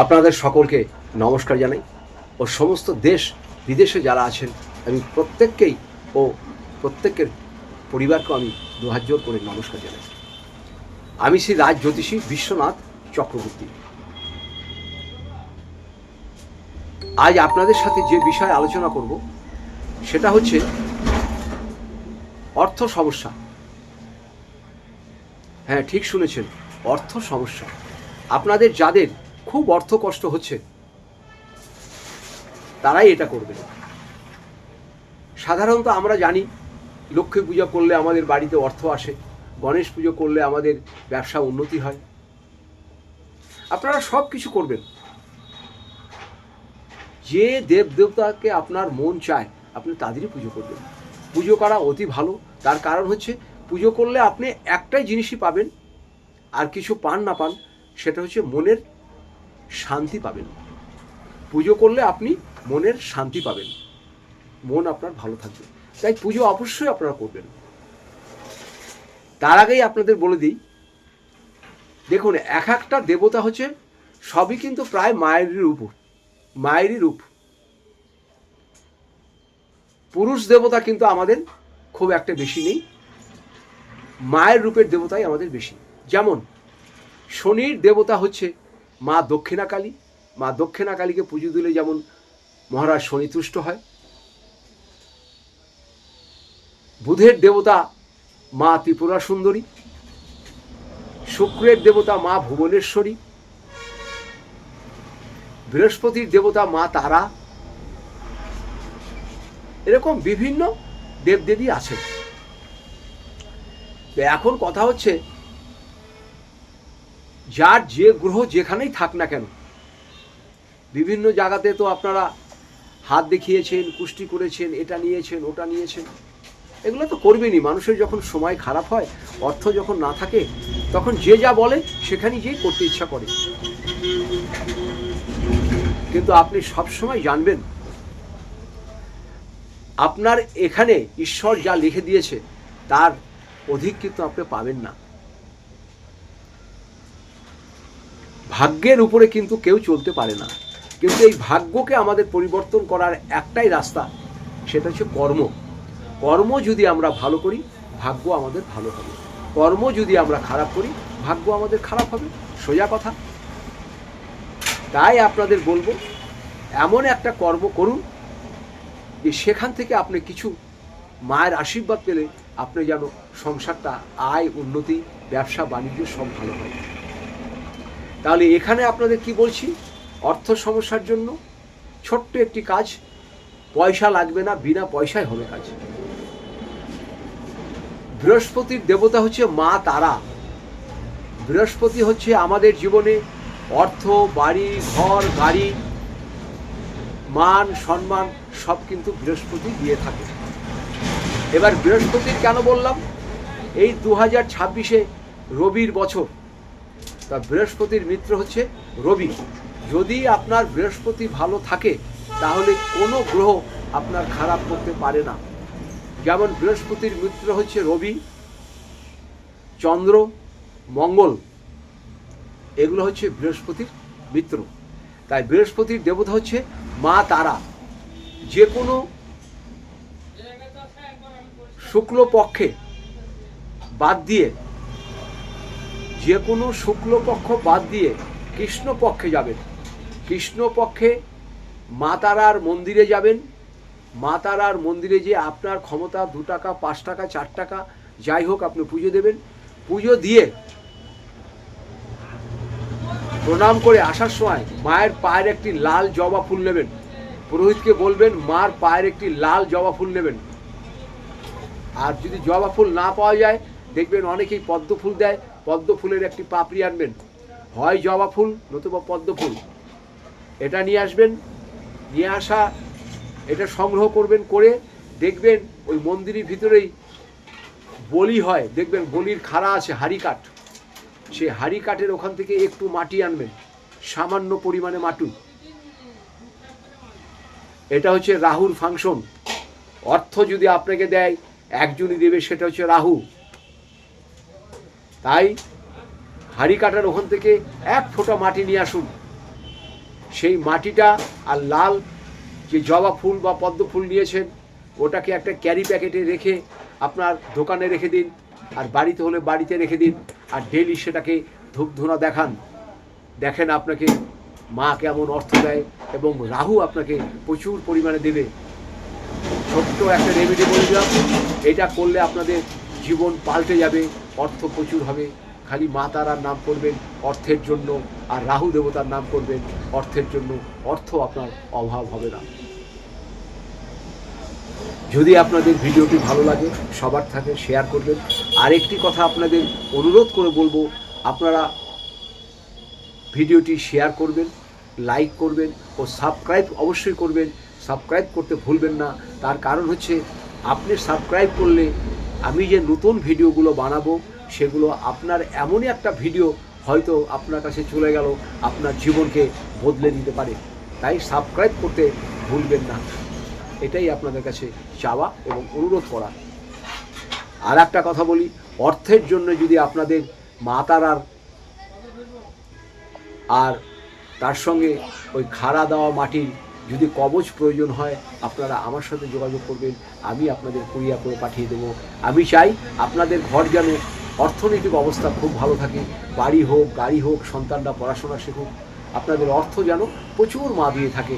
আপনাদের সকলকে নমস্কার জানাই ও সমস্ত দেশ বিদেশে যারা আছেন, আমি প্রত্যেককেই ও প্রত্যেকের পরিবারকে আমি দুহাত জোর করে নমস্কার জানাই। আমি শ্রী রাজ জ্যোতিষী বিশ্বনাথ চক্রবর্তী। আজ আপনাদের সাথে যে বিষয়ে আলোচনা করব, সেটা হচ্ছে অর্থ সমস্যা। হ্যাঁ ঠিক শুনেছেন, অর্থ সমস্যা। আপনাদের যাদের খুব অর্থ কষ্ট হচ্ছে। তারাই এটা করবে। সাধারণত আমরা জানি, লক্ষ্মী পুজো করলে আমাদের বাড়িতে অর্থ আসে, গণেশ পুজো করলে আমাদের ব্যবসা উন্নতি হয়। আপনারা সব কিছু করবেন। যে দেব দেবতাকে আপনার মন চায়, আপনি তাদেরই পুজো করবেন। পুজো করা অতি ভালো। তার কারণ হচ্ছে, পুজো করলে আপনি একটাই জিনিসই পাবেন, আর কিছু পান না পান, সেটা হচ্ছে মনের শান্তি পাবেন। পুজো করলে আপনি মনের শান্তি পাবেন। মন আপনার ভালো থাকবে। তাই পুজো অবশ্যই আপনারা করবেন। তার আগেই আপনাদের বলে দিই, দেখুন, এক একটা দেবতা হচ্ছে সবই কিন্তু প্রায় মায়েরই রূপ মায়েরই রূপ। পুরুষ দেবতা কিন্তু আমাদের খুব একটা বেশি নেই। মায়ের রূপের দেবতাই আমাদের বেশি। যেমন শনির দেবতা হচ্ছে মা দক্ষিণা কালী মা দক্ষিণা কালীকে পুজো দিলে যেমন মহারাজ শনি তুষ্ট হয়। বুধের দেবতা মা ত্রিপুরা সুন্দরী, শুক্রের দেবতা মা ভুবনেশ্বরী, বৃহস্পতির দেবতা মা তারা। এরকম বিভিন্ন দেবদেবী আছেন। তো এখন কথা হচ্ছে যার যে গ্রহ যেখানেই থাক না কেন, বিভিন্ন জায়গাতে তো আপনারা হাত দেখিয়েছেন, কুষ্টি করেছেন, এটা নিয়েছেন, ওটা নিয়েছেন। এগুলো তো করবেনই। মানুষের যখন সময় খারাপ হয়, অর্থ যখন না থাকে, তখন যে যা বলে সেখানে যেই করতে ইচ্ছা করে। কিন্তু আপনি সবসময় জানবেন, আপনার এখানে ঈশ্বর যা লিখে দিয়েছে, তার অধিক কিন্তু আপনি পাবেন না। ভাগ্যের উপরে কিন্তু কেউ চলতে পারে না। কিন্তু এই ভাগ্যকে আমাদের পরিবর্তন করার একটাই রাস্তা, সেটা হচ্ছে কর্ম। কর্ম যদি আমরা ভালো করি, ভাগ্য আমাদের ভালো হবে। কর্ম যদি আমরা খারাপ করি, ভাগ্য আমাদের খারাপ হবে। সোজা কথা। তাই আপনাদের বলব, এমন একটা কর্ম করুন যে সেখান থেকে আপনি কিছু মায়ের আশীর্বাদ পেলে আপনি যেন সংসারটা, আয়, উন্নতি, ব্যবসা, বাণিজ্য সব ভালো হয়। তাহলে এখানে আপনাদের কি বলছি? অর্থ সমস্যার জন্য ছোট্ট একটি কাজ। পয়সা লাগবে না, বিনা পয়সায় হবে কাজ। বৃহস্পতির দেবতা হচ্ছে মা তারা। বৃহস্পতি হচ্ছে আমাদের জীবনে অর্থ, বাড়ি, ঘর, গাড়ি, মান, সম্মান, সব কিন্তু বৃহস্পতি দিয়ে থাকে। এবার বৃহস্পতির কেন বললাম? এই দু হাজার ছাব্বিশে রবির বছর তা বৃহস্পতির মিত্র হচ্ছে রবি। যদি আপনার বৃহস্পতি ভালো থাকে, তাহলে কোনো গ্রহ আপনার খারাপ করতে পারে না। যেমন বৃহস্পতির মিত্র হচ্ছে রবি, চন্দ্র, মঙ্গল, এগুলো হচ্ছে বৃহস্পতির মিত্র। তাই বৃহস্পতির দেবতা হচ্ছে মা তারা। যে কোনো শুক্লপক্ষে বাদ দিয়ে যে কোনো শুক্লপক্ষ বাদ দিয়ে কৃষ্ণপক্ষে যাবেন। কৃষ্ণপক্ষে মা তারার মন্দিরে যাবেন। মা তারার মন্দিরে যে আপনার ক্ষমতা দু টাকা, পাঁচ টাকা, চার টাকা, যাই হোক আপনি পুজো দেবেন। পুজো দিয়ে প্রণাম করে আসার সময় মায়ের পায়ের একটি লাল জবা ফুল নেবেন। পুরোহিতকে বলবেন, মার পায়ের একটি লাল জবা ফুল নেবেন। আর যদি জবা ফুল না পাওয়া যায় দেখবেন অনেকেই পদ্ম ফুল দেয়, পদ্ম ফুলের একটি পাপড়ি আনবেন। হয় জবা ফুল, নতুবা পদ্ম ফুল। এটা নিয়ে আসবেন, নিয়ে আসা, এটা সংগ্রহ করবেন করে দেখবেন ওই মন্দিরের ভিতরেই বলি হয়। দেখবেন বলির খাড়া আছে, হাড়ি কাঠ। সেই হাড়ি কাঠের ওখান থেকে একটু মাটি আনবেন, সামান্য পরিমাণে মাটু। এটা হচ্ছে রাহুর ফাংশন। অর্থ যদি আপনাকে দেয়, একজনই দেবে, সেটা হচ্ছে রাহু। তাই হাড়ি কাটার ওখান থেকে এক ফোঁটা মাটি নিয়ে আসুন। সেই মাটিটা আর লাল যে জবা ফুল বা পদ্ম ফুল নিয়েছেন, ওটাকে একটা ক্যারি প্যাকেটে রেখে আপনার দোকানে রেখে দিন আর বাড়িতে হলে বাড়িতে রেখে দিন আর ডেলি সেটাকে ধূপ ধুনা দেখান। দেখেন আপনাকে মা কেমন অর্থ দেয় এবং রাহু আপনাকে প্রচুর পরিমাণে দেবে। ছোট্ট একটা রেমেডি বলে দিলাম, এটা করলে আপনাদের জীবন পাল্টে যাবে। অর্থ প্রচুর হবে খালি মা তারার নাম করবেন অর্থের জন্য আর রাহু দেবতার নাম করবেন অর্থের জন্য। অর্থ আপনার অভাব হবে না। যদি আপনাদের ভিডিওটি ভালো লাগে, সবার থাকে শেয়ার করবেন। আরেকটি কথা আপনাদের অনুরোধ করে বলব, আপনারা ভিডিওটি শেয়ার করবেন লাইক করবেন ও সাবস্ক্রাইব অবশ্যই করবেন। সাবস্ক্রাইব করতে ভুলবেন না। তার কারণ হচ্ছে, আপনি সাবস্ক্রাইব করলে আমি যে নতুন ভিডিওগুলো বানাবো, সেগুলো আপনার এমনই একটা ভিডিও হয়তো আপনার কাছে চলে গেল, আপনার জীবনকে বদলে দিতে পারে। তাই সাবস্ক্রাইব করতে ভুলবেন না। এটাই আপনাদের কাছে চাওয়া এবং অনুরোধ করা। আর একটা কথা বলি, অর্থের জন্য যদি আপনাদের মাতারার আর তার সঙ্গে ওই খাড়া দেওয়া মাটির যদি কবচ প্রয়োজন হয়, আপনারা আমার সাথে যোগাযোগ করবেন, আমি আপনাদের কুরিয়া করে পাঠিয়ে দেবো। আমি চাই আপনাদের ঘর যেন অর্থনৈতিক অবস্থা খুব ভালো থাকে, বাড়ি হোক, গাড়ি হোক, সন্তানরা পড়াশোনা শেখুক, আপনাদের অর্থ যেন প্রচুর মা দিয়ে থাকে।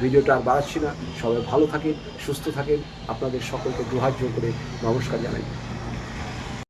ভিডিওটা আর বাড়াচ্ছি না, সবাই ভালো থাকেন, সুস্থ থাকেন, আপনাদের সকলকে জোর করে নমস্কার জানাই।